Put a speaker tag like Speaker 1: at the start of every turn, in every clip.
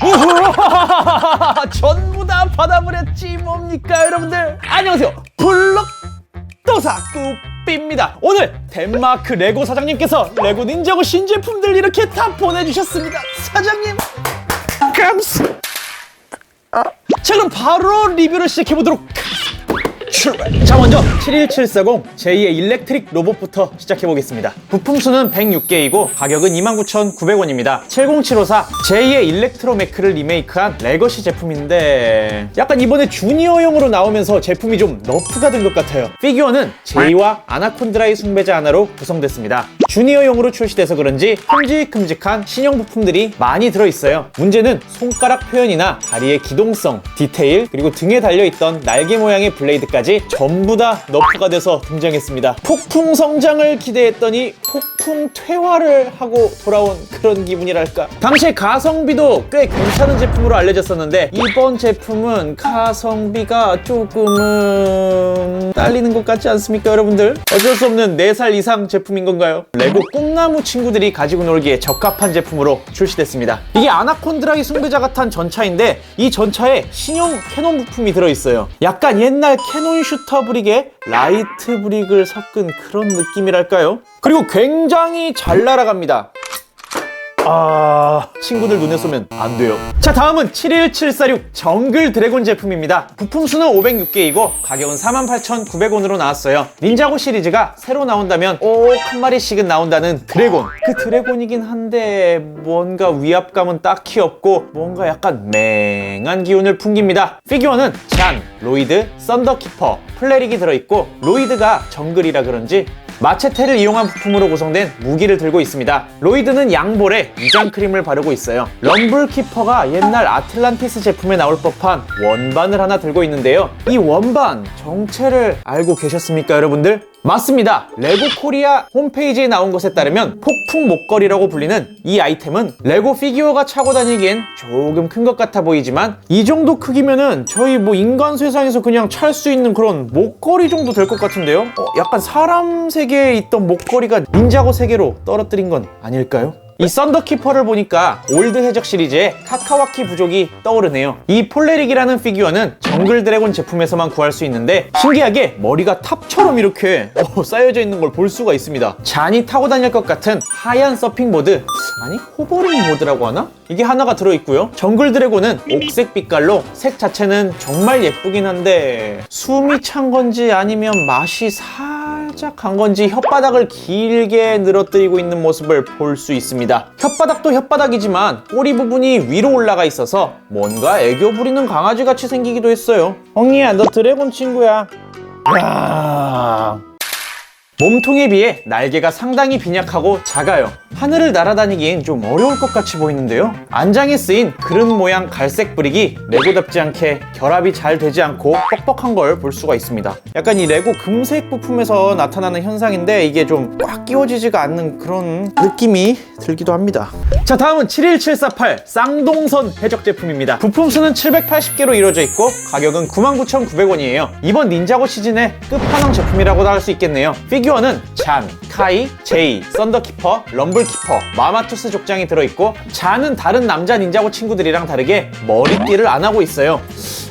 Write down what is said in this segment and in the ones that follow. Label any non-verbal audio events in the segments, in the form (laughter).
Speaker 1: 우후하하하하, (laughs) 전부 다 받아버렸지 뭡니까 여러분들? 안녕하세요. 블럭 도사 꾸삐입니다. 오늘 덴마크 레고 사장님께서 레고 닌자고 신제품들 이렇게 다 보내주셨습니다. 사장님! 감사 자 그럼 바로 리뷰를 시작해보도록 하겠습니다 출발. 자 먼저 71740 제2의 일렉트릭 로봇부터 시작해보겠습니다. 부품 수는 106개이고 가격은 29,900원입니다. 70754 제2의 일렉트로메크를 리메이크한 레거시 제품인데 약간 이번에 주니어용으로 나오면서 제품이 좀 너프가 된 것 같아요. 피규어는 제이와 아나콘드라의 숭배자 하나로 구성됐습니다. 주니어용으로 출시돼서 그런지 큼직큼직한 신형 부품들이 많이 들어있어요. 문제는 손가락 표현이나 다리의 기동성, 디테일 그리고 등에 달려있던 날개 모양의 블레이드까지 전부 다 너프가 돼서 등장했습니다. 폭풍 성장을 기대했더니 폭풍 퇴화를 하고 돌아온 그런 기분이랄까 당시에 가성비도 꽤 괜찮은 제품으로 알려졌었는데 이번 제품은 가성비가 조금은 딸리는 것 같지 않습니까 여러분들? 어쩔 수 없는 4살 이상 제품인 건가요? 레고 꿈나무 친구들이 가지고 놀기에 적합한 제품으로 출시됐습니다 이게 아나콘드라기 숭배자가 탄 전차인데 이 전차에 신형 캐논 부품이 들어있어요 약간 옛날 캐논 슈터 브릭에 라이트 브릭을 섞은 그런 느낌이랄까요? 그리고 굉장히 잘 날아갑니다. 아 친구들 눈에 쏘면 안 돼요. 자 다음은 71746 정글 드래곤 제품입니다. 부품 수는 506개이고 가격은 48,900원으로 나왔어요. 닌자고 시리즈가 새로 나온다면 꼭한 마리씩은 나온다는 드래곤. 그 드래곤이긴 한데 뭔가 위압감은 딱히 없고 뭔가 약간 맹한 기운을 풍깁니다. 피규어는 잔, 로이드, 썬더키퍼, 플레릭이 들어있고 로이드가 정글이라 그런지 마체테를 이용한 부품으로 구성된 무기를 들고 있습니다. 로이드는 양볼에 이장 크림을 바르고 있어요. 럼블키퍼가 옛날 아틀란티스 제품에 나올 법한 원반을 하나 들고 있는데요. 이 원반 정체를 알고 계셨습니까, 여러분들? 맞습니다. 레고 코리아 홈페이지에 나온 것에 따르면 폭풍 목걸이라고 불리는 이 아이템은 레고 피규어가 차고 다니기엔 조금 큰 것 같아 보이지만 이 정도 크기면은 저희 뭐 인간 세상에서 그냥 찰 수 있는 그런 목걸이 정도 될 것 같은데요? 어, 약간 사람 세계에 있던 목걸이가 닌자고 세계로 떨어뜨린 건 아닐까요? 이 썬더키퍼를 보니까 올드 해적 시리즈의 카카와키 부족이 떠오르네요. 이 폴레릭이라는 피규어는 정글 드래곤 제품에서만 구할 수 있는데 신기하게 머리가 탑처럼 이렇게 어, 쌓여져 있는 걸 볼 수가 있습니다. 잔이 타고 다닐 것 같은 하얀 서핑보드 아니 호버링 보드라고 하나? 이게 하나가 들어있고요. 정글 드래곤은 옥색 빛깔로 색 자체는 정말 예쁘긴 한데 숨이 찬 건지 아니면 맛이 살짝 간 건지 혓바닥을 길게 늘어뜨리고 있는 모습을 볼 수 있습니다. 혓바닥도 혓바닥이지만 꼬리 부분이 위로 올라가 있어서 뭔가 애교 부리는 강아지 같이 생기기도 했어요. 엉이야, 너 드래곤 친구야. 야. 몸통에 비해 날개가 상당히 빈약하고 작아요. 하늘을 날아다니기엔 좀 어려울 것 같이 보이는데요. 안장에 쓰인 그릇 모양 갈색 브릭이 레고답지 않게 결합이 잘 되지 않고 뻑뻑한 걸 볼 수가 있습니다. 약간 이 레고 금색 부품에서 나타나는 현상인데 이게 좀 꽉 끼워지지가 않는 그런 느낌이 들기도 합니다. 자 다음은 71748 쌍동선 해적 제품입니다. 부품 수는 780개로 이루어져 있고 가격은 99,900원이에요. 이번 닌자고 시즌의 끝판왕 제품이라고도 할 수 있겠네요. 피규어는 잔, 카이, 제이, 썬더키퍼, 럼블키퍼, 마마투스 족장이 들어있고 잔은 다른 남자 닌자고 친구들이랑 다르게 머리띠를 안 하고 있어요.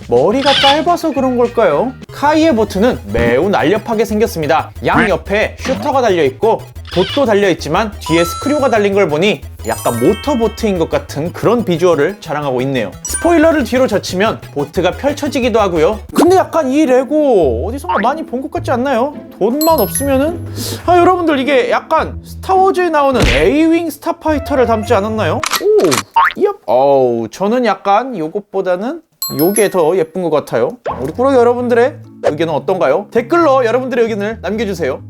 Speaker 1: 머리가 짧아서 그런 걸까요? 카이의 보트는 매우 날렵하게 생겼습니다. 양 옆에 슈터가 달려있고 봇도 달려있지만 뒤에 스크류가 달린 걸 보니 약간 모터보트인 것 같은 그런 비주얼을 자랑하고 있네요. 스포일러를 뒤로 젖히면 보트가 펼쳐지기도 하고요. 근데 약간 이 레고 어디선가 많이 본 것 같지 않나요? 돈만 없으면은 아 여러분들 이게 약간 스타워즈에 나오는 A-윙 스타파이터를 닮지 않았나요? 오, 얍. 어우, 저는 약간 요것보다는 요게 더 예쁜 것 같아요. 우리 꾸러기 여러분들의 의견은 어떤가요? 댓글로 여러분들의 의견을 남겨주세요.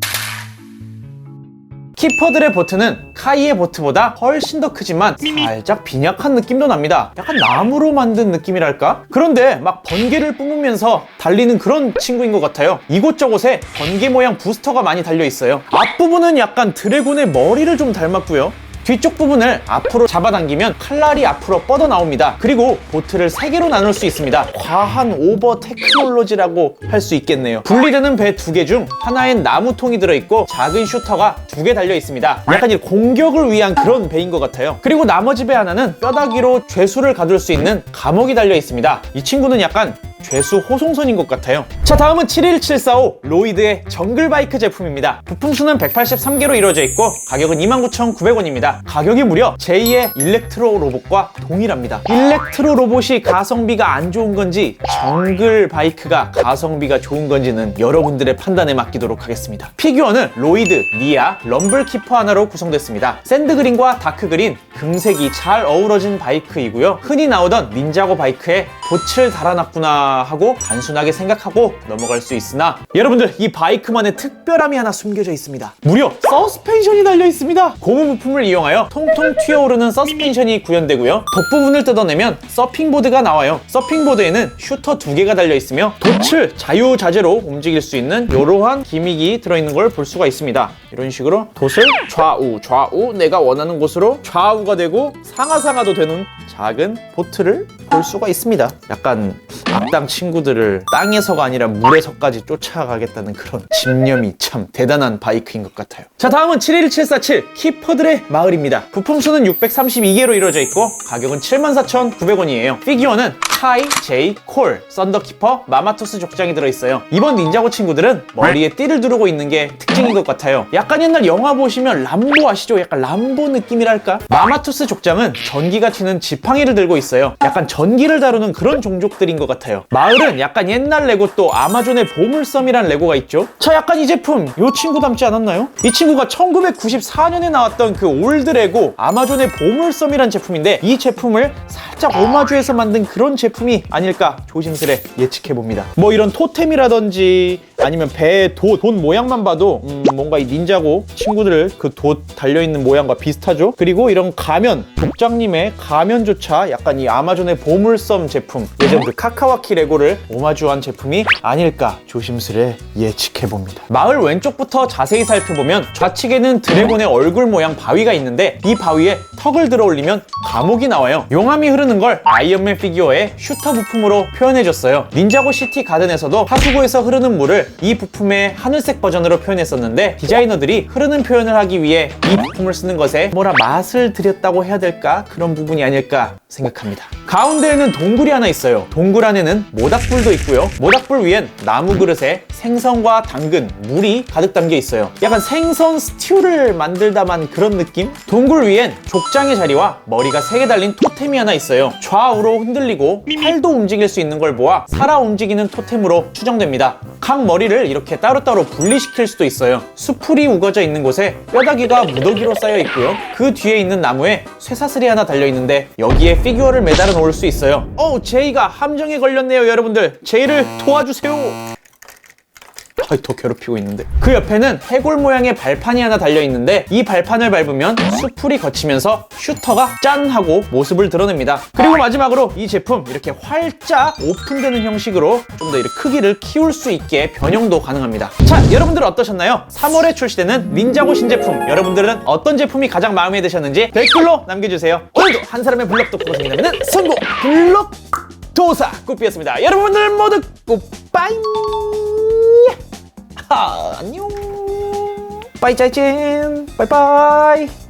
Speaker 1: 키퍼들의 보트는 카이의 보트보다 훨씬 더 크지만 살짝 빈약한 느낌도 납니다. 약간 나무로 만든 느낌이랄까? 그런데 막 번개를 뿜으면서 달리는 그런 친구인 것 같아요. 이곳저곳에 번개 모양 부스터가 많이 달려 있어요. 앞부분은 약간 드래곤의 머리를 좀 닮았고요. 뒤쪽 부분을 앞으로 잡아당기면 칼날이 앞으로 뻗어 나옵니다. 그리고 보트를 세 개로 나눌 수 있습니다. 과한 오버 테크놀로지라고 할 수 있겠네요. 분리되는 배 두 개 중 하나엔 나무통이 들어있고 작은 슈터가 두 개 달려 있습니다. 약간 이 공격을 위한 그런 배인 것 같아요. 그리고 나머지 배 하나는 뼈다귀로 죄수를 가둘 수 있는 감옥이 달려 있습니다. 이 친구는 약간 죄수 호송선인 것 같아요. 자, 다음은 71745 로이드의 정글바이크 제품입니다. 부품 수는 183개로 이루어져 있고 가격은 29,900원입니다. 가격이 무려 제2의 일렉트로 로봇과 동일합니다. 일렉트로 로봇이 가성비가 안 좋은 건지 정글바이크가 가성비가 좋은 건지는 여러분들의 판단에 맡기도록 하겠습니다. 피규어는 로이드, 니아, 럼블키퍼 하나로 구성됐습니다. 샌드그린과 다크그린, 금색이 잘 어우러진 바이크이고요. 흔히 나오던 닌자고 바이크에 돛을 달아놨구나 하고 단순하게 생각하고 넘어갈 수 있으나 여러분들 이 바이크만의 특별함이 하나 숨겨져 있습니다. 무려 서스펜션이 달려 있습니다. 고무 부품을 이용하여 통통 튀어오르는 서스펜션이 구현되고요. 덧부분을 뜯어내면 서핑보드가 나와요. 서핑보드에는 슈터 두 개가 달려 있으며 돛을 자유자재로 움직일 수 있는 이러한 기믹이 들어있는 걸 볼 수가 있습니다. 이런 식으로 돛을 좌우 좌우 내가 원하는 곳으로 좌우가 되고 상하상하도 되는 작은 보트를 볼 수가 있습니다. 약간 악당 친구들을 땅에서가 아니라 물에서까지 쫓아가겠다는 그런 집념이 참 대단한 바이크인 것 같아요. 자, 다음은 71747 키퍼들의 마을입니다. 부품 수는 632개로 이루어져 있고 가격은 74,900원이에요. 피규어는 카이, 제이, 콜, 썬더키퍼, 마마투스 족장이 들어있어요. 이번 닌자고 친구들은 머리에 띠를 두르고 있는 게 특징인 것 같아요. 약간 옛날 영화 보시면 람보 아시죠? 약간 람보 느낌이랄까? 마마투스 족장은 전기가 튀는 지팡이를 들고 있어요. 약간 전기를 다루는 그런 종족들인 것 같아요. 마을은 약간 옛날 레고 또 아마존의 보물섬이란 레고가 있죠. 자, 약간 이 제품 이 친구 닮지 않았나요? 이 친구가 1994년에 나왔던 그 올드 레고 아마존의 보물섬이란 제품인데 이 제품을 살짝 오마주해서 만든 그런 제품이 아닐까 조심스레 예측해 봅니다. 뭐 이런 토템이라든지 아니면 배의 돛, 돛 모양만 봐도 음, 뭔가 이 닌자고 친구들 그 돛 달려있는 모양과 비슷하죠? 그리고 이런 가면, 독장님의 가면조차 약간 이 아마존의 보물섬 제품 예전 그 카카와키 레고를 오마주한 제품이 아닐까 조심스레 예측해 봅니다. 마을 왼쪽부터 자세히 살펴보면 좌측에는 드래곤의 얼굴 모양 바위가 있는데 이 바위에 턱을 들어 올리면 감옥이 나와요. 용암이 흐르는 걸 아이언맨 피규어의 슈터 부품으로 표현해줬어요. 닌자고 시티 가든에서도 하수구에서 흐르는 물을 이 부품의 하늘색 버전으로 표현했었는데 디자이너들이 흐르는 표현을 하기 위해 이 부품을 쓰는 것에 뭐라 맛을 들였다고 해야 될까 그런 부분이 아닐까 생각합니다. 가운데에는 동굴이 하나 있어요. 동굴 안에는 모닥불도 있고요. 모닥불 위엔 나무 그릇에 생선과 당근, 물이 가득 담겨 있어요. 약간 생선 스튜를 만들다만 그런 느낌? 동굴 위엔 족장의 자리와 머리가 세 개 달린 토템이 하나 있어요. 좌우로 흔들리고 팔도 움직일 수 있는 걸 모아 살아 움직이는 토템으로 추정됩니다. 각 머리를 이렇게 따로따로 분리시킬 수도 있어요. 수풀이 우거져 있는 곳에 뼈다귀가 무더기로 쌓여 있고요. 그 뒤에 있는 나무에 쇠사슬이 하나 달려 있는데 여기에 피규어를 매달아 놓을 수 있어요. 어우, 제이가 함정에 걸렸네요, 여러분들. 제이를 도와주세요. 더 괴롭히고 있는데. 그 옆에는 해골 모양의 발판이 하나 달려 있는데 이 발판을 밟으면 수풀이 거치면서 슈터가 짠 하고 모습을 드러냅니다. 그리고 마지막으로 이 제품 이렇게 활짝 오픈되는 형식으로 좀 더 이렇게 크기를 키울 수 있게 변형도 가능합니다. 자, 여러분들 어떠셨나요? 3월에 출시되는 닌자고 신제품 여러분들은 어떤 제품이 가장 마음에 드셨는지 댓글로 남겨주세요. 오늘도 한 사람의 블럭 도구가 생기는 성공 블럭 도사 꾸삐였습니다. 여러분들 모두 꾸빠 안녕. 빠이 짜이찐. 빠이빠이.